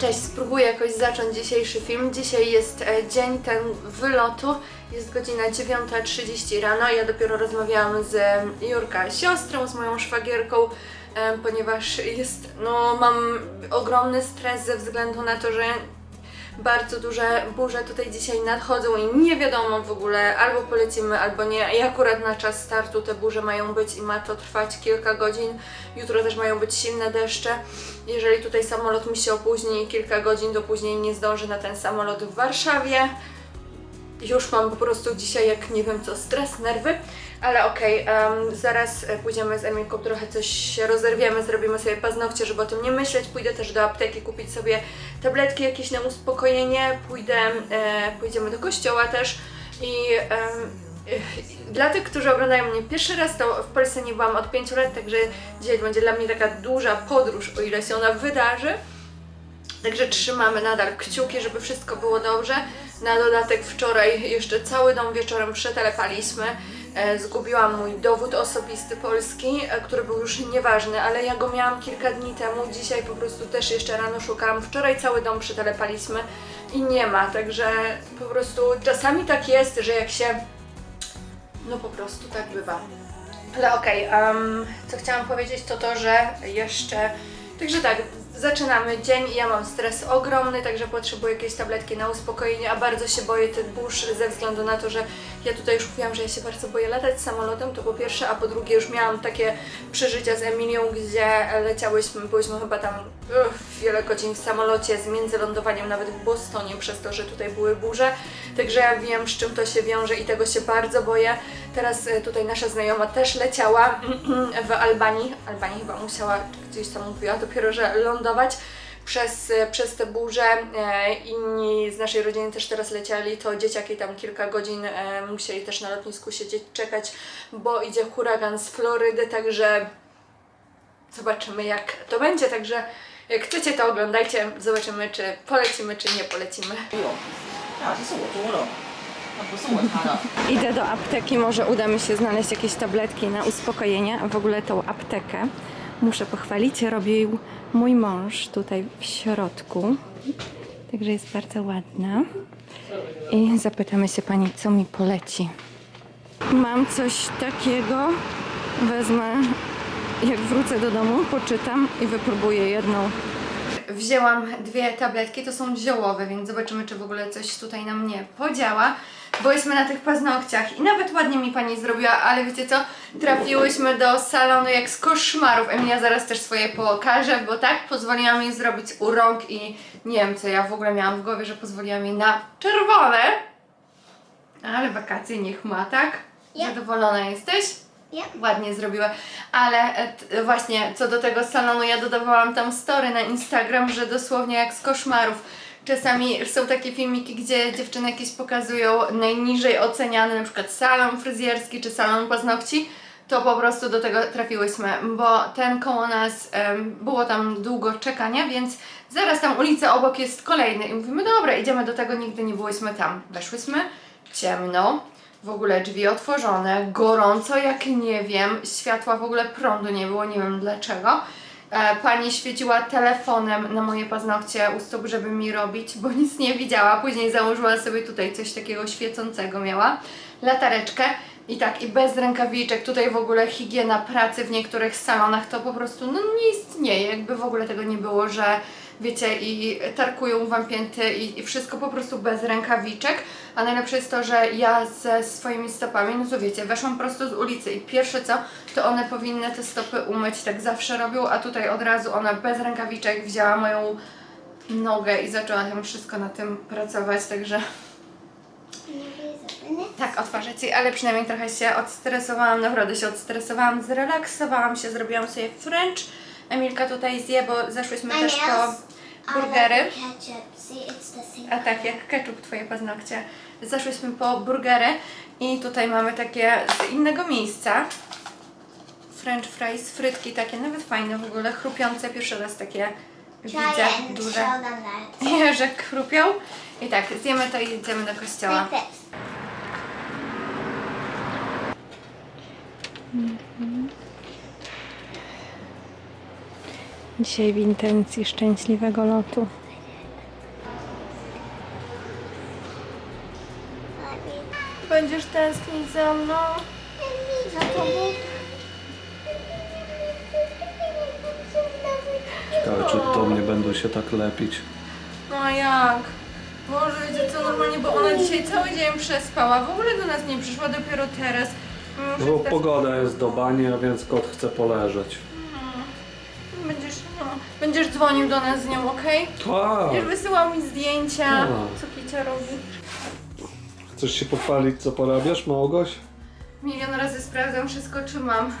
Cześć, spróbuję jakoś zacząć dzisiejszy film. Dzisiaj jest e, dzień ten wylotu. Jest godzina 9.30 rano. Ja dopiero rozmawiałam z Jurka siostrą, z moją szwagierką, ponieważ jest, no mam ogromny stres ze względu na to, że bardzo duże burze tutaj dzisiaj nadchodzą i nie wiadomo w ogóle, albo polecimy, albo nie. I akurat na czas startu te burze mają być i ma to trwać kilka godzin. Jutro też mają być silne deszcze. Jeżeli tutaj samolot mi się opóźni kilka godzin, to później nie zdążę na ten samolot w Warszawie. Już mam po prostu dzisiaj, jak nie wiem co, stres, nerwy, ale okej, em, zaraz e, pójdziemy z Emilką, trochę coś rozerwiemy, zrobimy sobie paznokcie, żeby o tym nie myśleć. Pójdę też do apteki kupić sobie tabletki jakieś na uspokojenie, pójdę, e, pójdziemy do kościoła też i e, dla tych, którzy oglądają mnie pierwszy raz, to w Polsce nie byłam od 5 lat, także dzisiaj będzie dla mnie taka duża podróż, o ile się ona wydarzy. Także trzymamy nadal kciuki, żeby wszystko było dobrze. Na dodatek wczoraj jeszcze cały dom wieczorem przetelepaliśmy. E, zgubiłam mój dowód osobisty polski, e, który był już nieważny, ale ja go miałam kilka dni temu. Dzisiaj po prostu też jeszcze rano szukałam. Wczoraj cały dom przetelepaliśmy i nie ma, także po prostu czasami tak jest, że jak się no po prostu tak bywa. Ale okej, em, co chciałam powiedzieć to to, że jeszcze... Także tak, zaczynamy dzień i ja mam stres ogromny, także potrzebuję jakieś tabletki na uspokojenie, a bardzo się boję tych burz ze względu na to, że ja tutaj już mówiłam, że ja się bardzo boję latać samolotem, to po pierwsze, a po drugie już miałam takie przeżycia z Emilią, gdzie leciałyśmy, byłyśmy chyba tam uff, wiele godzin w samolocie z międzylądowaniem nawet w Bostonie przez to, że tutaj były burze, także ja wiem z czym to się wiąże i tego się bardzo boję. Teraz e, tutaj nasza znajoma też leciała w Albanii, Albanii chyba musiała, gdzieś tam mówiła dopiero, że lądować przez, e, przez te burze. E, inni z naszej rodziny też teraz lecieli, to dzieciaki tam kilka godzin e, musieli też na lotnisku siedzieć, czekać, bo idzie huragan z Florydy, także zobaczymy jak to będzie, także jak chcecie to oglądajcie, zobaczymy czy polecimy, czy nie polecimy. 哎呦，这好像是我多了， Idę do apteki, może uda mi się znaleźć jakieś tabletki na uspokojenie. W ogóle tą aptekę muszę pochwalić, robił mój mąż tutaj w środku. Także jest bardzo ładna. I zapytamy się pani, co mi poleci. Mam coś takiego. Wezmę, jak wrócę do domu, poczytam i wypróbuję jedną wzięłam dwie tabletki, to są ziołowe, więc zobaczymy, czy w ogóle coś tutaj na mnie podziała. Byłyśmy na tych paznokciach i nawet ładnie mi pani zrobiła, ale wiecie co? Trafiłyśmy do salonu jak z koszmarów. Emilia zaraz też swoje pokaże, bo tak pozwoliłam jej zrobić u rąk i nie wiem co ja w ogóle miałam w głowie, że pozwoliłam jej na czerwone. Ale wakacje niech ma, tak? Ja. Zadowolona jesteś? Ja. ładnie zrobiła. Ale e, t, właśnie co do tego salonu, ja dodawałam tam story na Instagram, że dosłownie jak z koszmarów. Czasami są takie filmiki, gdzie dziewczyny jakieś pokazują najniżej oceniany, na przykład salon fryzjerski czy salon paznokci. To po prostu do tego trafiłyśmy, bo ten koło nas było tam długo czekania, więc zaraz tam ulica obok jest kolejny. I mówimy, dobra, idziemy do tego, nigdy nie byłyśmy tam. Weszłyśmy, ciemno, w ogóle drzwi otworzone, gorąco jak nie wiem, światła w ogóle prądu nie było, nie wiem dlaczego. E, Pani świeciła telefonem na moje paznokcie u stóp, żeby mi robić, bo nic nie widziała. Później założyła sobie tutaj coś takiego świecącego miała, latareczkę i tak, i bez rękawiczek. Tutaj w ogóle higiena pracy w niektórych salonach to po prostu no, nie istnieje. Jakby w ogóle tego nie było, że wiecie, i tarkują wam pięty i, i wszystko po prostu bez rękawiczek. A najlepsze jest to, że ja ze swoimi stopami, no to wiecie, weszłam prosto z ulicy i pierwsze co, to one powinny te stopy umyć, tak zawsze robią, a tutaj od razu ona bez rękawiczek wzięła moją nogę i zaczęła tam wszystko na tym pracować, także tak, otworzę Ci, ale przynajmniej trochę się odstresowałam, naprawdę się odstresowałam, zrelaksowałam się, zrobiłam sobie French. Emilka tutaj zje, bo zeszłyśmy też po burgery. A tak, jak ketchup twoje paznokcie. Zeszłyśmy po burgery i tutaj mamy takie z innego miejsca. French fries, frytki takie, nawet fajne w ogóle, chrupiące, pierwszy raz takie widzę duże show them that. jeże krupią. I tak, zjemy to i jedziemy do kościoła this. Dzisiaj w intencji szczęśliwego lotu. Będziesz tęsknić za mną? Za tobą. Ciekawe, czy do mnie będą się tak lepić. No a jak? Boże, wiecie co, normalnie, bo ona dzisiaj cały dzień przespała, w ogóle do nas nie przyszła, dopiero teraz. Mm, bo pogoda jest do bani, a więc kot chce poleżeć. Będziesz, no, będziesz dzwonił do nas z nią, okej? Tak. Będziesz wysyłał mi zdjęcia, Tak. co Kicia robi. Chcesz się pochwalić, co porabiasz, Małgoś? Milion razy sprawdzam wszystko, czy mam.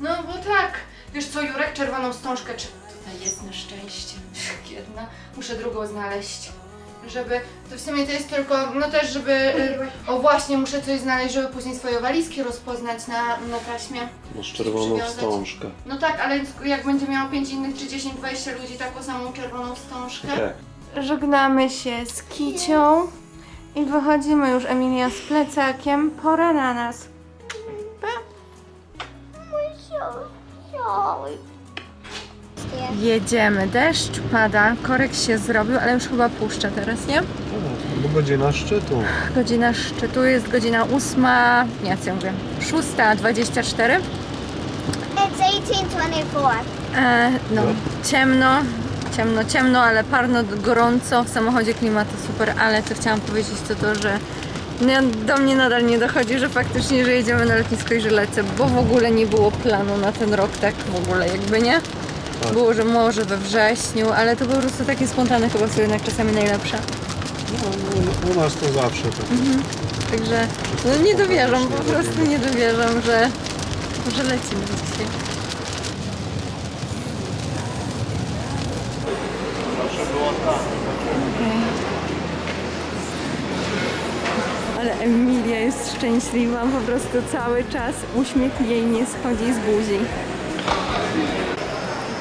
No bo tak. Wiesz co, Jurek, czerwoną wstążkę, czy tutaj jest na szczęście. Jedna. Muszę drugą znaleźć. Żeby, to w sumie to jest tylko, no też żeby, y, o właśnie, muszę coś znaleźć, żeby później swoje walizki rozpoznać na, na taśmie. Masz czerwoną Przywiązać. wstążkę. No tak, ale jak będzie miało 5 innych, czy 10, 20 ludzi taką samą czerwoną wstążkę. Tak. Żegnamy się z Kicią i wychodzimy już Emilia z plecakiem. Pora na nas. Jedziemy, deszcz pada, korek się zrobił, ale już chyba puszcza teraz, nie? Bo godzina szczytu. Godzina szczytu jest godzina ósma, nie co ja mówię, szósta dwadzieścia cztery. It's 1824. E, no, ciemno, ciemno, ciemno, ale parno, gorąco, w samochodzie klimaty super, ale co chciałam powiedzieć to to, że nie, do mnie nadal nie dochodzi, że faktycznie, że jedziemy na lotnisko i że lecę, bo w ogóle nie było planu na ten rok, tak w ogóle jakby nie. Tak. Było, że może we wrześniu, ale to po prostu takie spontane chyba są jednak czasami najlepsze. No, u, nas to zawsze tak. Także no nie dowierzam, po prostu nie dowierzam, że, że lecimy dzisiaj. Ale Emilia jest szczęśliwa, po prostu cały czas uśmiech jej nie schodzi z buzi.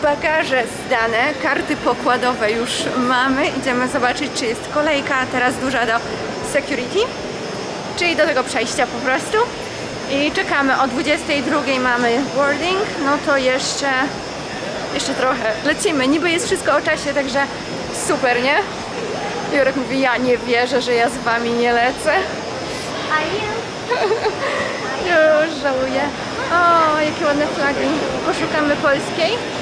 Bagaże zdane, karty pokładowe już mamy. Idziemy zobaczyć, czy jest kolejka teraz duża do security, czyli do tego przejścia po prostu. I czekamy, o 22 mamy boarding, no to jeszcze, jeszcze trochę lecimy. Niby jest wszystko o czasie, także super, nie? Jurek mówi, ja nie wierzę, że ja z wami nie lecę. Are you? Już żałuję. O, jakie ładne flagi. Poszukamy polskiej.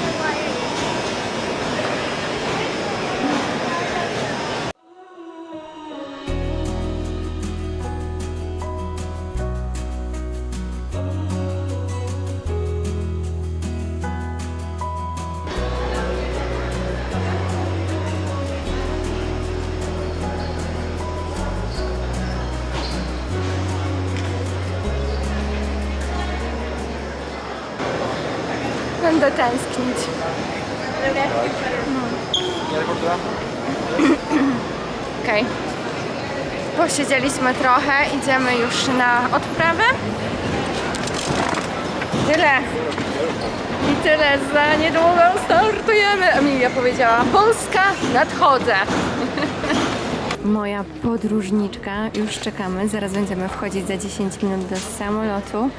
Będę tęsknić. No. Okej. Posiedzieliśmy trochę, idziemy już na odprawę. Tyle. I tyle, za niedługo startujemy. Emilia powiedziała, Polska, nadchodzę. Moja podróżniczka, już czekamy, zaraz będziemy wchodzić za 10 minut do samolotu.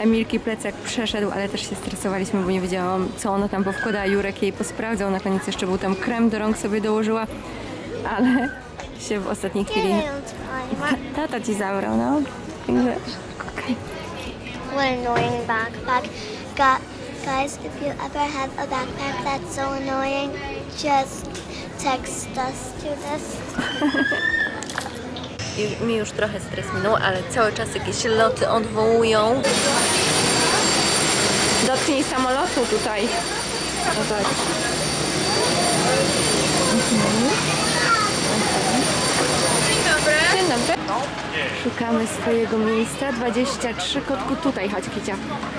Emilki plecak przeszedł, ale też się stresowaliśmy, bo nie wiedziałam, co ona tam powkłada. Jurek jej posprawdzał, na koniec jeszcze był tam krem do rąk sobie dołożyła, ale się w ostatniej chwili Ta- tata ci zabrał, no. Także, okej. What an annoying backpack. Gu- guys, if you ever have a backpack that's so annoying, just text us to this. I mi już trochę stres minął, ale cały czas jakieś loty odwołują. Dotknij samolotu tutaj. O tak. Dzień dobry. Dzień dobry. Szukamy swojego miejsca. 23 kotku. Tutaj chodź, Kicia.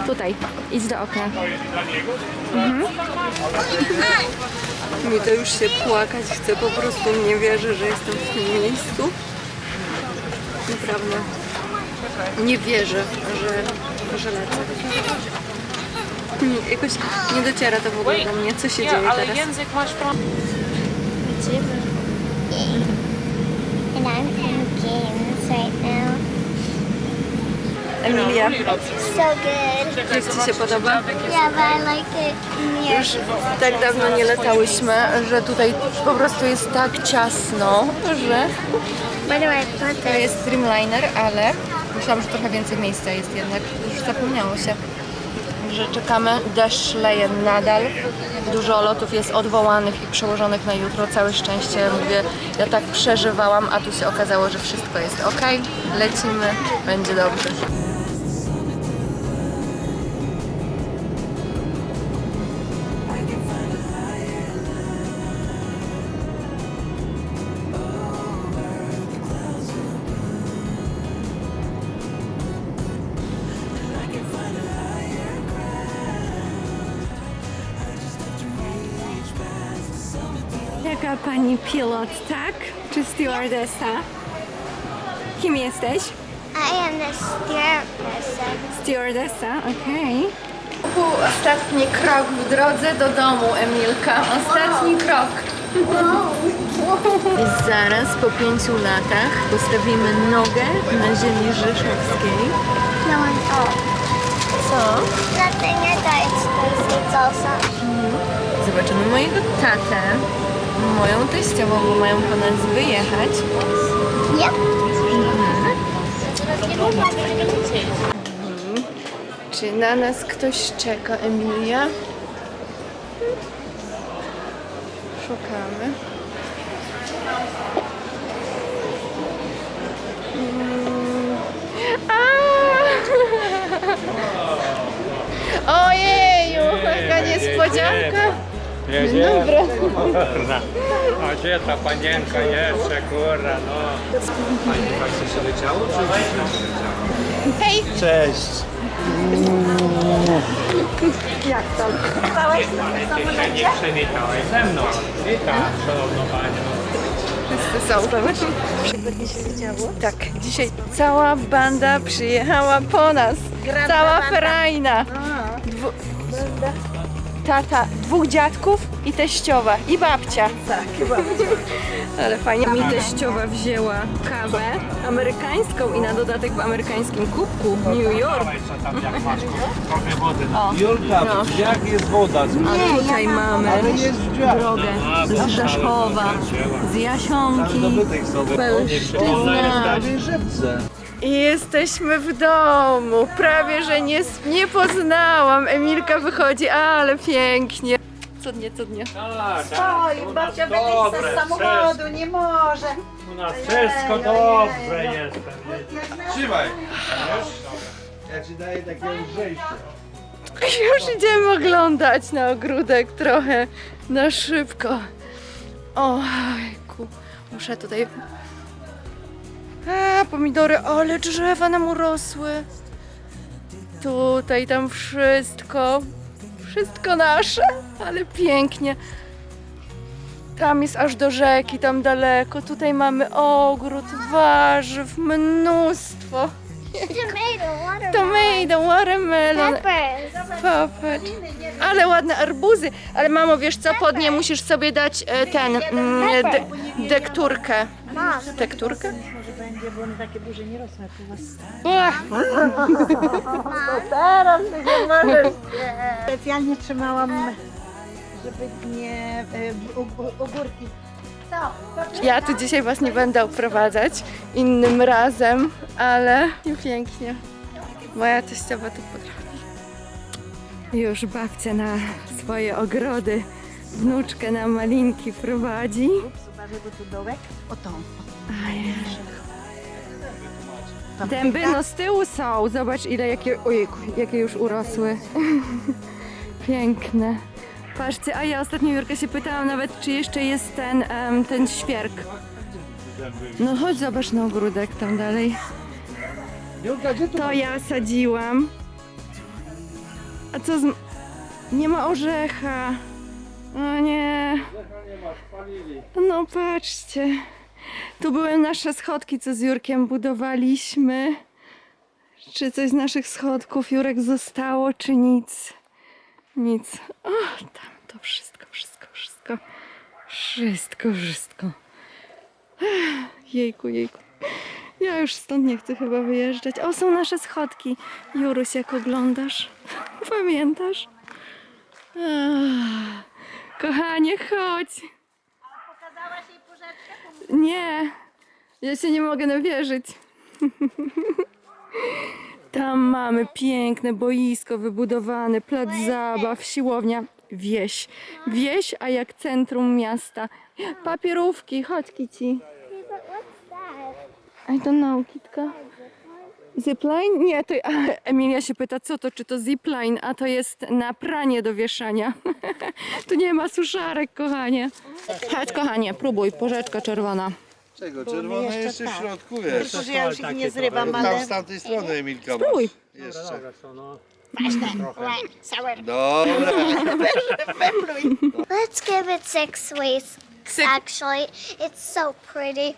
Tutaj. Idź do okna. Mhm. Mi to już się płakać chce. Po prostu nie wierzę, że jestem w tym miejscu. Naprawdę. Nie wierzę, że, że lecę. Nie, Jakoś nie dociera to w ogóle do mnie, co się dzieje ale teraz. język masz pro... And I'm playing games right now. Emilia, So good. jak Ci się podoba? Yeah, but I like it near Już tak dawno nie latałyśmy, że tutaj po prostu jest tak ciasno, że To jest Streamliner, ale myślałam, że trochę więcej miejsca jest jednak. Już zapomniało się, że czekamy. Deszcz leje nadal. Dużo lotów jest odwołanych i przełożonych na jutro. Całe szczęście, mówię, ja tak przeżywałam, a tu się okazało, że wszystko jest ok. Lecimy, będzie dobrze. Pilot, tak? Czy stewardessa? Kim jesteś? I am the stewardess. Stewardessa, okej. Był ostatni krok w drodze do domu, Emilka. Ostatni krok. I zaraz po pięciu latach postawimy nogę na ziemi rzeszowskiej. No one. Co? nothing. I thought it's. It's also. Zobaczymy mojego tatę, moją teściową, bo mają po nas wyjechać. Yep. Czy na nas ktoś czeka, Emilia? Szukamy. Mm. A! Ojeju, jaka niespodzianka. Dzień dobry. A gdzie ta panienka jeszcze, kurwa, no. Pani właśnie się leciało, czy Hej, Cześć. Ty się nie przywitałeś ze mną. Witam, szanowną panią. wszyscy są. Tak, dzisiaj cała banda przyjechała po nas. Cała ferajna. Dwu... Tata, dwóch dziadków i teściowa. I babcia. Tak, i babcia. Ale fajnie. Mi teściowa wzięła kawę amerykańską i na dodatek w amerykańskim kubku New York. Trochę wody? Julka, jak jest woda? A tutaj mamy drogę z Rzeszowa, z Jasionki, Pelsztyzna. I jesteśmy w domu. Prawie, że nie, nie poznałam. Emilka wychodzi, ale pięknie. Cudnie, cudnie. Tak, Oj, babcia wyjść z samochodu, nie może. U nas wszystko dobrze jest. Trzymaj. Ja ci daję takie lżejsze. Już idziemy oglądać na ogródek trochę na szybko. Ojku, muszę tutaj... A, pomidory, ale drzewa nam urosły. Tutaj, tam wszystko, wszystko nasze, ale pięknie. Tam jest aż do rzeki, tam daleko. Tutaj mamy ogród, warzyw, mnóstwo. Tomato, watermelon. Tomato, watermelon. Popatrz. Ale ładne arbuzy. Ale mamo, wiesz co, pod nie musisz sobie dać e, ten, mm, de, dekturkę. Będzie, bo one takie duże nie rosną jak u was. Ach, Specjalnie trzymałam, żeby nie e, u- u- ogórki. Co? Ja tu dzisiaj was nie będę oprowadzać innym razem, ale i pięknie. Moja teściowa tu potrafi. Już babcia na swoje ogrody wnuczkę na malinki prowadzi. Ups, uważaj, bo tu dołek. O tą. Dęby no z tyłu są. Zobacz ile jakie, ojejku, jakie już urosły. Piękne. Patrzcie, a ja ostatnio Jurka się pytałam nawet, czy jeszcze jest ten, em, ten świerk. No chodź zobacz na ogródek tam dalej. Julka, gdzie tu? To ja sadziłam. A co z... Nie ma orzecha. O nie. No patrzcie. Tu były nasze schodki, co z Jurkiem budowaliśmy. Czy coś z naszych schodków Jurek zostało, czy nic? Nic. O, tam to wszystko, wszystko, wszystko. Wszystko, wszystko. Jejku, jejku. Ja już stąd nie chcę chyba wyjeżdżać. O, są nasze schodki. Juruś, jak oglądasz? Pamiętasz? Ach, kochanie, chodź. Nie, ja się nie mogę nawierzyć. Tam mamy piękne boisko wybudowane, plac zabaw, siłownia, wieś. Wieś, a jak centrum miasta. Papierówki, chodź Kici. I don't know, Kitka. Zipline? Nie, to a, Emilia się pyta, co to, czy to zipline, a to jest na pranie do wieszania. tu nie ma suszarek, kochanie. Chodź, kochanie, próbuj, porzeczka czerwona. Czego? Czerwone jeszcze jeszcze w tak. środku, wiesz. Tylko, że ja już ich Takie nie zrywam. Tam ale... z tamtej strony Emilka Spróbuj. masz. Jeszcze. Dobre są, no. Dobra. Wepluj. Let's give it six weeks. Six- Actually, it's so pretty.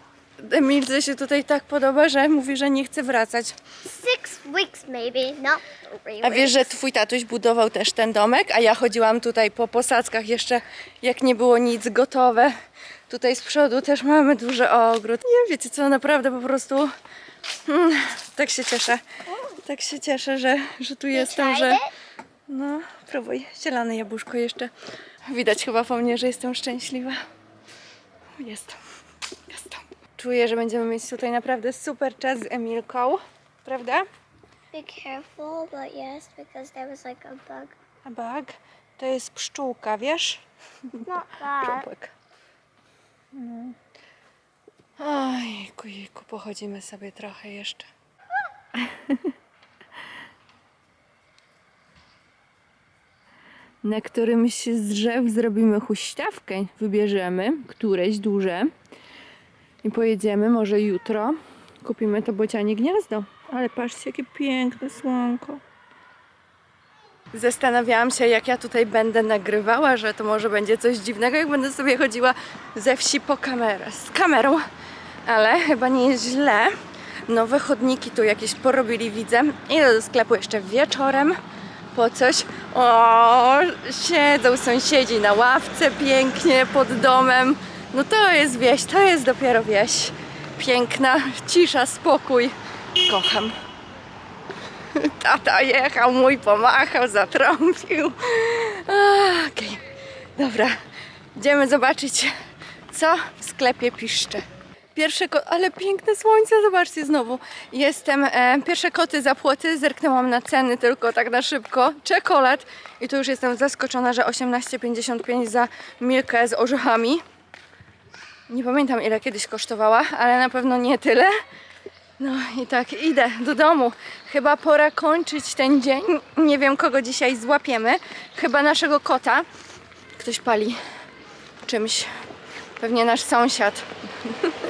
Emilce się tutaj tak podoba, że mówi, że nie chce wracać. Six weeks, maybe, not three A wiesz, że weeks. twój tatuś budował też ten domek, a ja chodziłam tutaj po posadzkach jeszcze, jak nie było nic gotowe. Tutaj z przodu też mamy duży ogród. Nie wiecie co, naprawdę po prostu mm, tak się cieszę. Tak się cieszę, że, że tu jestem, że... No, próbuj. Zielone jabłuszko jeszcze. Widać chyba po mnie, że jestem szczęśliwa. Jestem. Czuję, że będziemy mieć tutaj naprawdę super czas z Emilką. Prawda? Be careful, but yes, because there was like a bug. A bug to jest pszczółka, wiesz? Not that. Czubek. No. Ojku, jejku, pochodzimy sobie trochę jeszcze. Na którymś z drzew zrobimy huśtawkę, wybierzemy któreś duże i pojedziemy może jutro. Kupimy to bocianie gniazdo. Ale patrzcie, jakie piękne słonko. Zastanawiałam się, jak ja tutaj będę nagrywała, że to może będzie coś dziwnego, jak będę sobie chodziła ze wsi po kamerę, z kamerą. Ale chyba nie jest źle. Nowe chodniki tu jakieś porobili, widzę. Idę do sklepu jeszcze wieczorem po coś. O, siedzą sąsiedzi na ławce pięknie pod domem. No to jest wieś, to jest dopiero wieś. Piękna, cisza, spokój. Kocham. Tata jechał, mój pomachał, zatrąbił. Okej, dobra. Idziemy zobaczyć, co w sklepie piszcze. Pierwsze ko- ale piękne słońce, zobaczcie znowu. Jestem, e, pierwsze koty za płoty, zerknęłam na ceny tylko tak na szybko. Czekolad i tu już jestem zaskoczona, że 18,55 za milkę z orzechami. Nie pamiętam ile kiedyś kosztowała, ale na pewno nie tyle. No i tak, idę do domu. Chyba pora kończyć ten dzień. Nie wiem, kogo dzisiaj złapiemy. Chyba naszego kota. Ktoś pali czymś. Pewnie nasz sąsiad.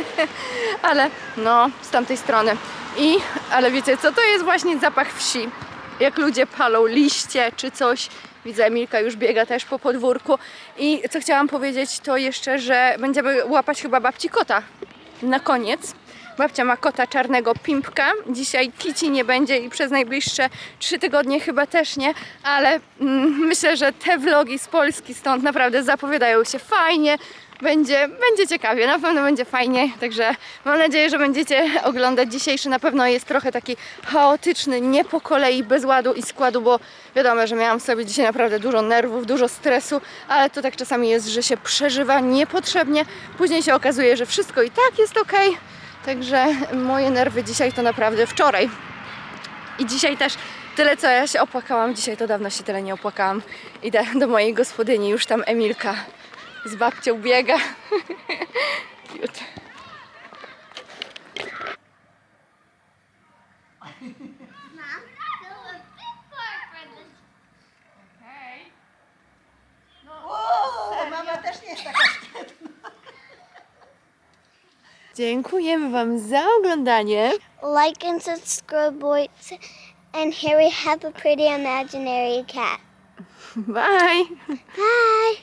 ale no, z tamtej strony. I, ale wiecie co, to jest właśnie zapach wsi. Jak ludzie palą liście czy coś. Widzę, Emilka już biega też po podwórku. I co chciałam powiedzieć, to jeszcze, że będziemy łapać chyba babci kota. Na koniec. Babcia ma kota czarnego pimpka. Dzisiaj kici nie będzie i przez najbliższe trzy tygodnie chyba też nie, ale mm, myślę, że te vlogi z Polski stąd naprawdę zapowiadają się fajnie. Będzie, będzie ciekawie, na pewno będzie fajnie, także mam nadzieję, że będziecie oglądać dzisiejszy. Na pewno jest trochę taki chaotyczny, nie po kolei, bez ładu i składu, bo wiadomo, że miałam sobie dzisiaj naprawdę dużo nerwów, dużo stresu, ale to tak czasami jest, że się przeżywa niepotrzebnie. Później się okazuje, że wszystko i tak jest ok. Także moje nerwy dzisiaj to naprawdę wczoraj. I dzisiaj też tyle, co ja się opłakałam. Dzisiaj to dawno się tyle nie opłakałam. Idę do mojej gospodyni, już tam Emilka z babcią biega. Cute. O, mama też nie jest taka Dziękujemy Wam za oglądanie. Like and subscribe, and here we have a pretty imaginary cat. Bye! Bye.